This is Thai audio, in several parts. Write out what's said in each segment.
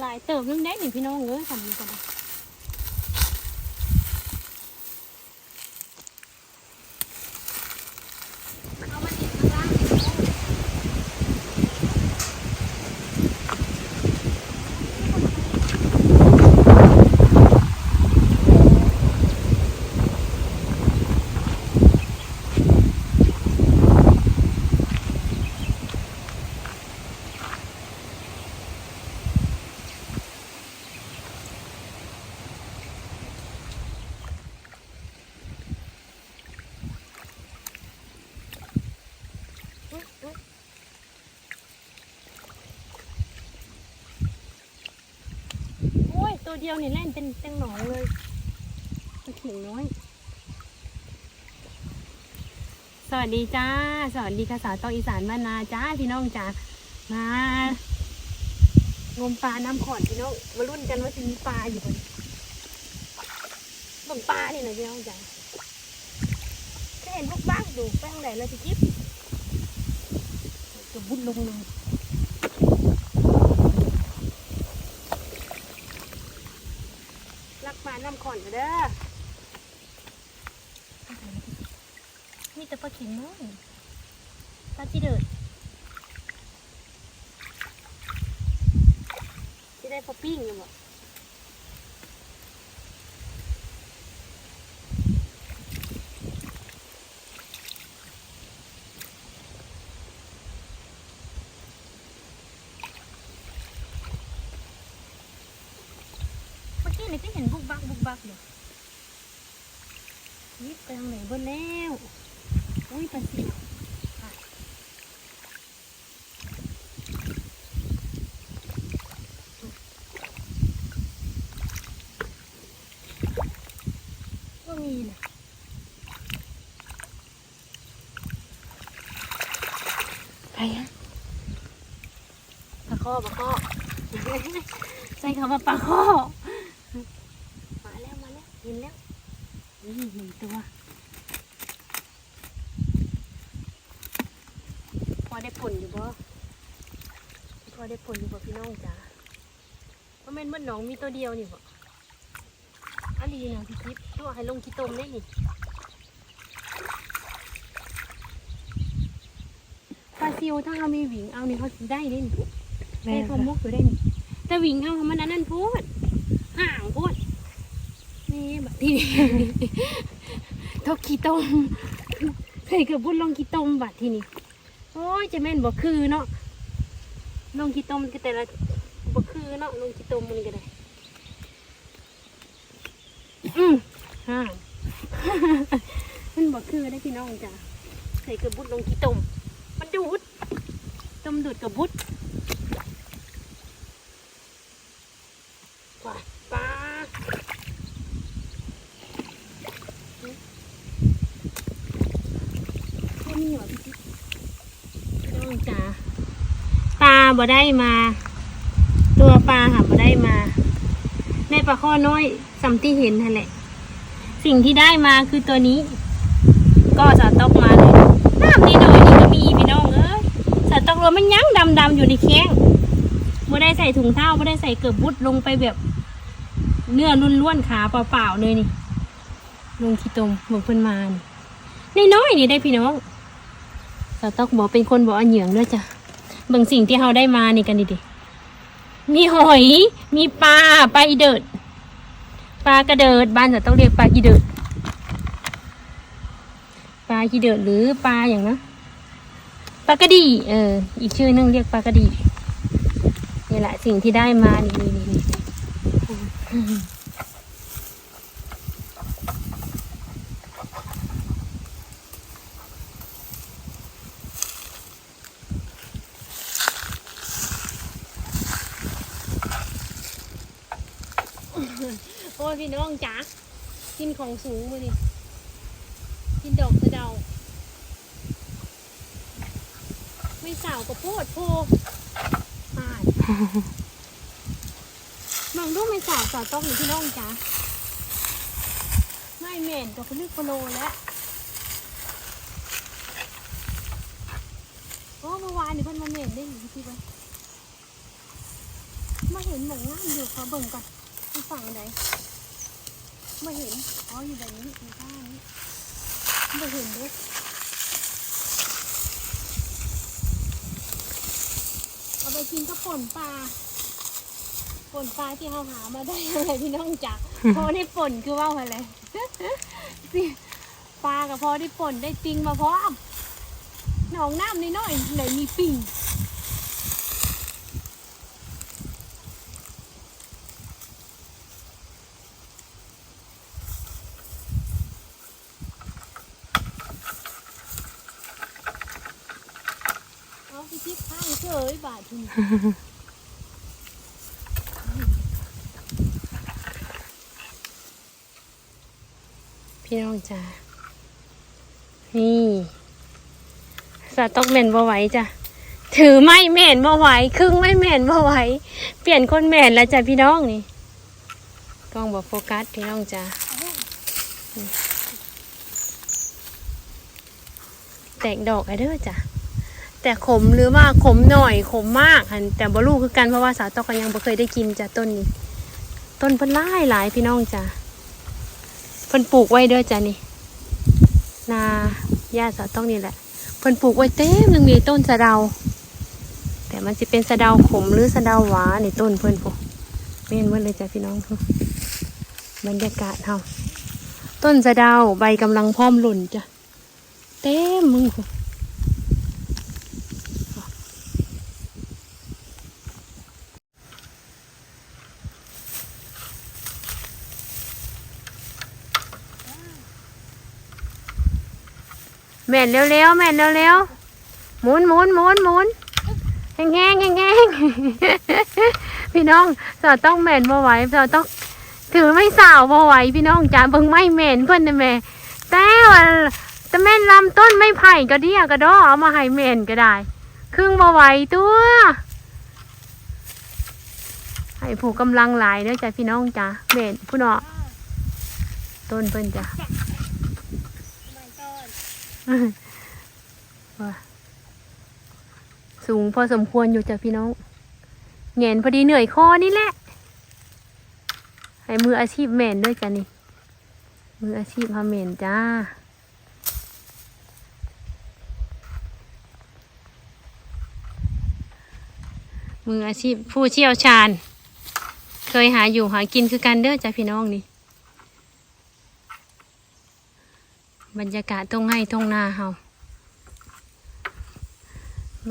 หลายเติบนึงได้หนิพี่น้องเอ้ยทำนี้ก็ได้เอามาติดข้างล่างนี่พี่น้องอุ๊ยอุ๊ยโอ้ย ตัวเดียวนี่แล่นเป็นเป็นหนองเลยมันขิงน้อย สวัสดีจ้า สวัสดีค่ะสาวตองอีสานบ้านนาจ้าพี่น้องจ้ามางมปลาน้ำขอนพี่น้องมารุ่นกันว่าจะมีปลาอยู่บนบังปลานี่นะพี่น้องจ้าก็เห็นพวกบ้างดูไปทางไหนเลยพี่จิ๊บจะบุดลงเลยาน้ำขอนเด้อมีแต่ปลาเข็งน้อยปลาจีเดิดจะได้ปลาปิ้งอยู่บ่เมื่อกี้นี่ก็เห็น บุกบักบุกบักอยู่นี่ไปทางไหนเบนแล้วอุ้ยปลาเสียวอะก็มีนะใครฮะปลาข้อปลาข้อใส่คำว่าปลาข้อ มาแล้วมาแล้วเห็นแล้ว นี่หนึ่งตัว พอได้ผลอยู่บ่พอได้ผลอยู่บ่พี่น้องจ้าเพราะแม่นมันหนองมีตัวเดียวนี่บ่อันนี้นะพี่ทิพย์ตัวให้ลงขี้ตมได้นี่ปลาซิวถ้าเรามีหวิงเอานี่เขาสิได้เด้นี่ได้ความมุกอยู่ได้นี่แต่หวิงเขามันอันนั้นพูดห่างพูด นี่แบบที่ทกขี้ตมเคยเกือบบุญลงขี้ตมบัดที่นี่โอ้ยจะแม่นบ่คือเนาะลงขี้ตมมันก็แต่ละบ่คือเนาะลงขี้ตมมันก็ได้อืมฮ่ามันบ่คือได้พี่น้องจ้ะใส่กระบุดลงขี้ตมมันดูดตมดูดกระบุดว้าปลาแค่นี้เหรอพี่จิ๊บ น้องจ๋าปลา บ่ได้มา ตัวปลาหาบ่ได้มาแม่ปลาข้อน้อยสัมที่เห็นนั่นแหละ สิ่งที่ได้มาคือตัวนี้ ก็จะตกมาเลยน้ำนี่หน่อยนี่ก็มีพี่น้องเอ้ยสตอกรือมันยั้งดำๆอยู่ในแข้งบ่ได้ใส่ถุงเท้าบ่ได้ใส่เกือบบุดลงไปแบบ เนื้อล้วนๆขาเปล่าๆเลยนี่ลงขี้ตมเหมือนเพิ่นมานี่น้อยนี่ได้พี่น้องเราต้องบอกเป็นคนบอกอันเหยืองด้วยจ้ะ เบางสิ่งที่เราได้มานี่กันดิดิมีหอย มีปลาปลาอีเดิดปลากระเดิดบ้านจะต้องเรียกปลาอีเดิดปลาอีเดิดหรือปลาอย่างนะปลากระดีเออ อีกชื่อนึงเรียกปลากระดีนี่แหละสิ่งที่ได้มานี่นี่นี่ พี่น้องจ๋ากินของสูงมือนี่กินดอกสะเดา ไม่สาวกับโพดโพตายมองดูไม่สาวสาวต้องอยู่พี่น้องจ๋าไม่เหม็นกับพลึกพโลแล้วโอ้เมื่อวานนี่เพิ่นมาเหม็นได้อยู่ที่บ้านมาเห็นหมองงามอยู่ขาเบิ่งก่อนที่ฝั่งไหน ไม่เห็น อ๋อ อยู่แบบนี้อยู่ข้างนี้ไม่เห็นเด้เอาไปกินก็ป่นปลาป่นปลาที่เขาหามาได้อะไรพี่น้องจ๋าพอได้ป่นคือว่าอะไรสิปลากับพอได้ป่นได้ปิงมาพร้อมหนองน้ำนิดหน่อยไหนมีปิง เอาไปทิพข้าง เฉยบาททีพี่น้องจ้านี่สาตอกแม่นบ่ไหวจ้ะถือไม่แม่นบ่ไหวครึ่งไม่แม่นบ่ไหวเปลี่ยนคนแมนแล้วจ้ะพี่น้องนี่กล้องบ่โฟกัสพี่น้องจ้าแตกดอกไอเด้อจ้ะ แต่ขมหรือว่าขมหน่อยขมมากหันแต่บ่รู้คือกันเพราะว่าสาวตอกก็ยังบ่เคยได้กินจ้ะต้นนี้ ต้นเพิ่นหลายหลายพี่น้องจ้ะเพิ่นปลูกไว้เด้อจ้ะนี่นาหญ้าสาวต้องนี่แหละเพิ่นปลูกไว้เต็มหนึงมีต้นสะเดา แต่มันจะเป็นสะเดาขมหรือสะเดาหวานในต้นเพิ่นพวกเม่นเมื่อเลยจ้ะพี่น้องทุกบรรยากาศเฮาต้นสะเดาใบกำลังพร้อมหล่นจ้ะเต็มมึงพวก แม่นเร็วๆแม่นเร็วๆหมุนหมุนหมุนหมุนแห้งแห้งแห้งแห้งพี่น้องสาวต้องแม่นบ่ไหวสาวต้องถือไม่สาวบ่ไหวพี่น้องจ้าเบิ่งไม่แม่นเพิ่นนะแม่แต่ว่าแต่แม่นลำต้นไม่ไผ่ก็เดียกระดอเอามาให้แม่นก็ได้ ครึ่งบ่ไหวตัว ให้ผูกกำลังหลายเด้อจ้ะพี่น้องจ้าแม่นผู้เนาะต้นเพิ่นจ้ะว่า สูงพอสมควรอยู่จ้ะพี่น้องเงนพอดีเหนื่อยคอนี่แหละ ให้มืออาชีพแมนด้วยจ้ะนี่ มืออาชีพพาเมนจ้ามืออาชีพผู้เชี่ยวชาญ เคยหาอยู่หากินคือกันเด้อจ้ะพี่น้องนี่ บรรยากาศตรงให้ตรงนาเฮา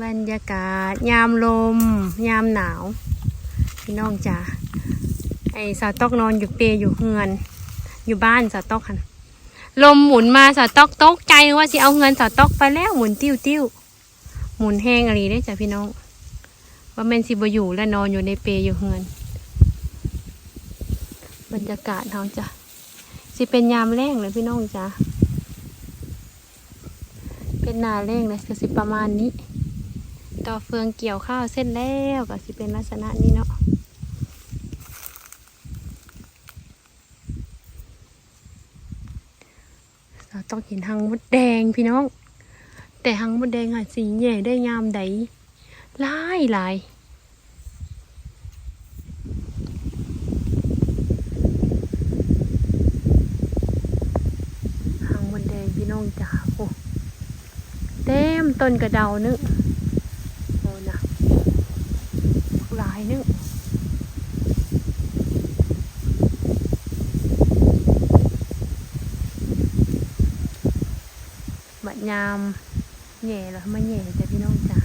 บรรยากาศยามลม ยามหนาวพี่น้องจ๋าไอสาตอกนอนอยู่เปรอยู่เฮือน อยู่บ้านสาตอกคันลมหมุนมาสาตอกตกใจว่าสิเอาเงินสาตอกไปแล้วหมุนติ้วติ้วหมุนแห้งอะไรได้จ้ะพี่น้อง ว่าแม่นสิบอยู่และนอนอยู่ในเปรอยู่เฮือน บรรยากาศเฮาจ้ะสิเป็นยามแรงเลยพี่น้องจ้ะ เป็นนาแรงเลยก็สิประมาณนี้ ต่อเฟืองเกี่ยวข้าวเส้นแล้วก็สิเป็นลักษณะนี้เนาะเราต้องเห็นหังมดแดงพี่น้อง แต่หังมดแดงอะสีแย่ได้งามใดลายลายหังมดแดงพี่น้องจ๋า ต็มต้นกระเดานึงโอ้นะหลายนึกบัดยามแง่แล้วมาแง่จ้ะพี่น้องจ้า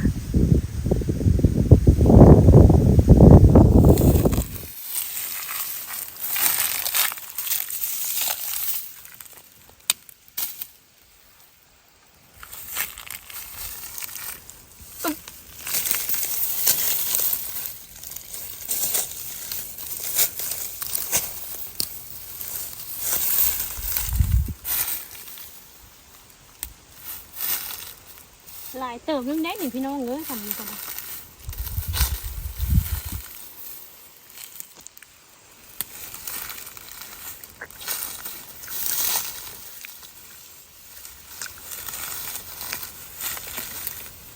ายเติบนึงได้หนึ่งพี่น้องเลยทำนี้กัน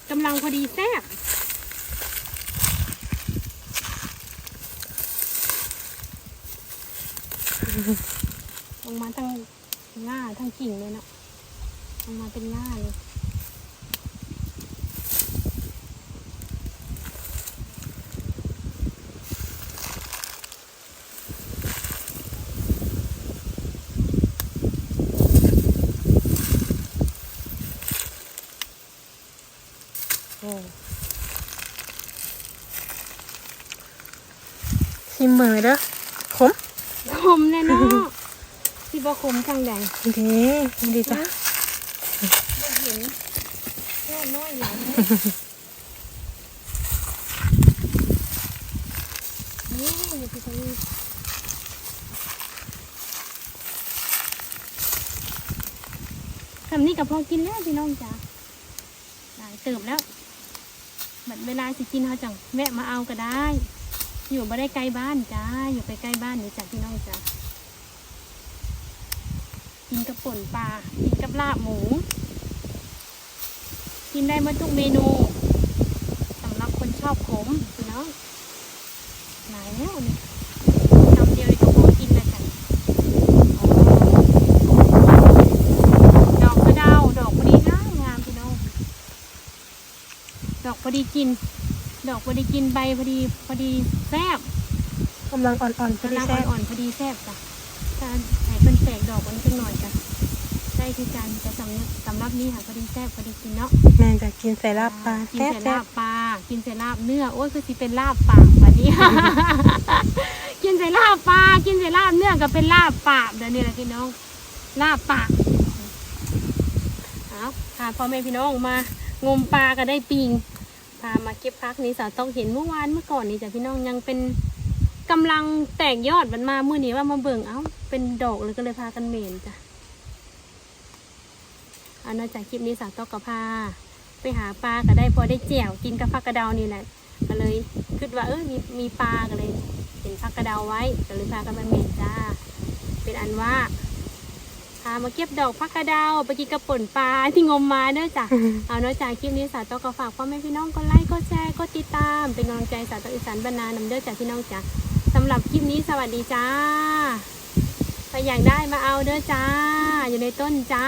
กำลังพอดีแซ่บลงมาทั้งง่าทั้งกิ่งเลยเนาะลงมาเป็นง่าเลย ชิมมือเด้อขมคมแน่เนาะที่บ่คมทางใดดีดีจ้ะบ่เห็นแค่น้อยหลังนี่อยู่ที่ตรงนี้คำนี้กับพอกินแล้วพี่น้องจ๋าหลายเติบแล้ว บัดเวลาสิกินเขาจังแวะมาเอาก็ได้ อยู่บ่ได้ไกลบ้านจ้า อยู่ไปใกล้บ้านนี่จ้ะพี่น้องจ้ากินกับป่นปลา กินกับลาบหมู กินได้มาทุกเมนูสำหรับคนชอบขมพี่น้องหลายแล้วนี่ยำเดียวนี่ก็พอกินแล้วจ้ะอ๋อดอกกระเดาวดอกพอดีงามงามพี่น้อง ดอกพอดีกิน ดอกพอดีกินใบพอดีพอดีแซ่บกำลังอ่อนๆพอดีกำลังแซ่บอ่อนๆพอดีแซ่บจ้ะถ้าให้เป็นแตกดอกมันจังหน่อยจ้ะได้คือกันจะสำนึกสำหรับนี้ค่ะพอดีแซ่บพอดีกินเนาะแม่จะกินใส่ลาบปลากินแซ่บใส่แซ่ลาบบปลากินใส่ลาบเนื้อโอ้ยคือสิเป็นลาบปากวันนี้ กินใส่ลาบปลากินใส่ลาบเนื้อก็เป็นลาบปากเดี๋ยวนี้แหละพี่น้องลาบปากเอาพาพ่อแม่พี่น้องมางมปลาก็ได้ปิง พามาเก็บพักนี้สาวต้องเห็นเมื่อวานเมื่อก่อนนี่จ้ะพี่น้องยังเป็นกำลังแตกยอดมันมาเมื่อนี้ว่ามาเบิ่งเอ้าเป็นดอกเลยก็เลยพากันเหม็นจ้ะเอานอกจากคลิปนี้สาวต้องกับพาไปหาปลาก็ได้พอได้แจ่วกินกับผักกระเดานี่แหละก็เลยคิดว่าเออมีมีปลาก็เลย เห็นผักกระเดาไว้ก็เลยพากันมาเม็ดจ้า เป็นอันว่า พามาเก็บดอกผักกระเดาไปกินกระป่นปลาที่งมมาเด้อจ้ะเอาเนาะจากคลิปนี้สาวต้องก็ฝากพ่อแม่พี่น้องกดไลค์กดแชร์กดติดตาม เป็นกำลังใจสาวต้องอีสานบรรณานำเด้อจ้ะพี่น้องจ้ะสำหรับคลิปนี้สวัสดีจ้าใครอยากได้มาเอาเด้อจ้า อยู่ในต้นจ้า